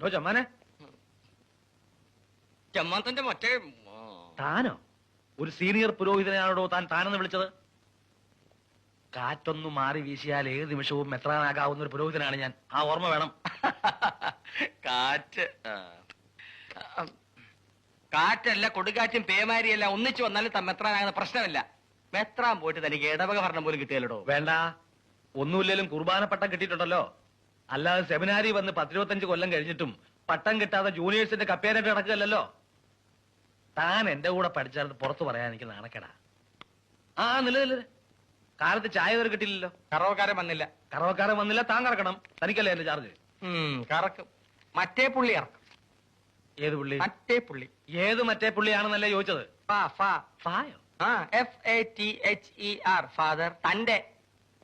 ഡോ ചമ്മാനെ ചെമ്മാത്തന്റെ മറ്റേ താനോ? ഒരു സീനിയർ പുരോഹിതനാണോ താൻ താനെന്ന് വിളിച്ചത്? കാറ്റൊന്നു മാറി വീശിയാൽ ഏത് നിമിഷവും മെത്രാനാകാവുന്ന ഒരു പുരോഹിതനാണ് ഞാൻ. ആ ഓർമ്മ വേണം. കാറ്റ് കാറ്റല്ല കൊടുകാറ്റും പേമാരിയല്ല ഒന്നിച്ചു വന്നാലും താൻ മെത്രാനാകുന്ന പ്രശ്നമില്ല. മെത്രാൻ പോയിട്ട് തനിക്ക് ഇടവക ഭരണം പോലും കിട്ടിയല്ലോ വേണ്ട. ഒന്നുമില്ലേലും കുർബാന പട്ടം കിട്ടിയിട്ടുണ്ടല്ലോ. അല്ലാതെ സെമിനാരി വന്ന് പത്തിരുപത്തഞ്ച് കൊല്ലം കഴിഞ്ഞിട്ടും പട്ടം കിട്ടാതെ ജൂനിയേഴ്സിന്റെ കപ്പേനായിട്ട് നടക്കുകയല്ലോ താൻ എന്റെ കൂടെ പഠിച്ചാൽ പുറത്തു പറയാൻ എനിക്ക് നാണക്കേടാ. ആ നില കാലത്ത് ചായ വരെ കിട്ടില്ലല്ലോ കറവക്കാരൻ വന്നില്ല. കറവക്കാരൻ വന്നില്ല താൻ കറക്കണം. തനിക്കല്ലേ എന്റെ ചാർജ് കറക്കും. മറ്റേ പുള്ളി ഇറക്കും. ഏത് പുള്ളി? മറ്റേ പുള്ളി. ഏത് മറ്റേ പുള്ളിയാണെന്നല്ലേ ചോദിച്ചത്? ഫാ ഫാ. ഫായോ? ആ F A T H E R father തന്റെ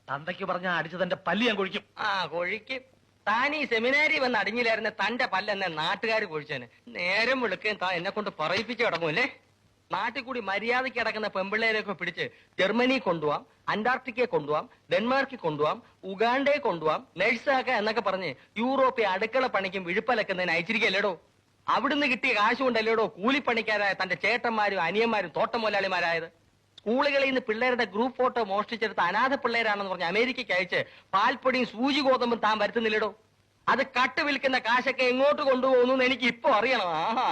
തന്തയ്ക്ക് പറഞ്ഞ അടിച്ച് തന്റെ പല്ല് ഞാൻ കൊഴിക്കും. ആ കൊഴിക്കും. താൻ ഈ സെമിനാരി വന്ന് അടിഞ്ഞില്ലായിരുന്ന തന്റെ പല്ലെന്നെ നാട്ടുകാർ കൊഴിച്ചേന്. നേരം വിളിക്കുകയും താൻ എന്നെ കൊണ്ട് പറയിപ്പിച്ച് കിടങ്ങൂല്ലേ നാട്ടിൽ കൂടി മര്യാദയ്ക്ക് കിടക്കുന്ന പെമ്പിള്ളേരെയൊക്കെ പിടിച്ച് ജർമ്മനി കൊണ്ടുപോവാം അന്റാർട്ടിക്കയെ കൊണ്ടുപോവാം ഡെൻമാർക്കിൽ കൊണ്ടുപോവാം ഉഗാണ്ടയെ കൊണ്ടുപോവാം നഴ്സാക്ക എന്നൊക്കെ പറഞ്ഞ് യൂറോപ്പിൽ അടുക്കള പണിക്കും വിഴുപ്പലക്കുന്നതിന് അയച്ചിരിക്കല്ലേടോ അവിടുന്ന് കിട്ടിയ കാശ് കൊണ്ടല്ലേടോ കൂലിപ്പണിക്കാരായ തന്റെ ചേട്ടന്മാരും അനിയന്മാരും തോട്ടം മുതലാളിമാരായത് സ്കൂളുകളിൽ നിന്ന് പിള്ളേരുടെ ഗ്രൂപ്പ് ഫോട്ടോ മോഷ്ടിച്ചെടുത്ത് അനാഥ പിള്ളേരാണെന്ന് പറഞ്ഞ് അമേരിക്കയ്ക്ക് അയച്ച് പാൽപ്പൊടിയും സൂചി ഗോതമ്പും താൻ വരുത്തുന്നില്ലടോ? അത് കട്ട് വിൽക്കുന്ന കാശൊക്കെ എങ്ങോട്ട് കൊണ്ടുപോകുന്നു എന്ന് എനിക്ക് ഇപ്പൊ അറിയണം. ആഹാ.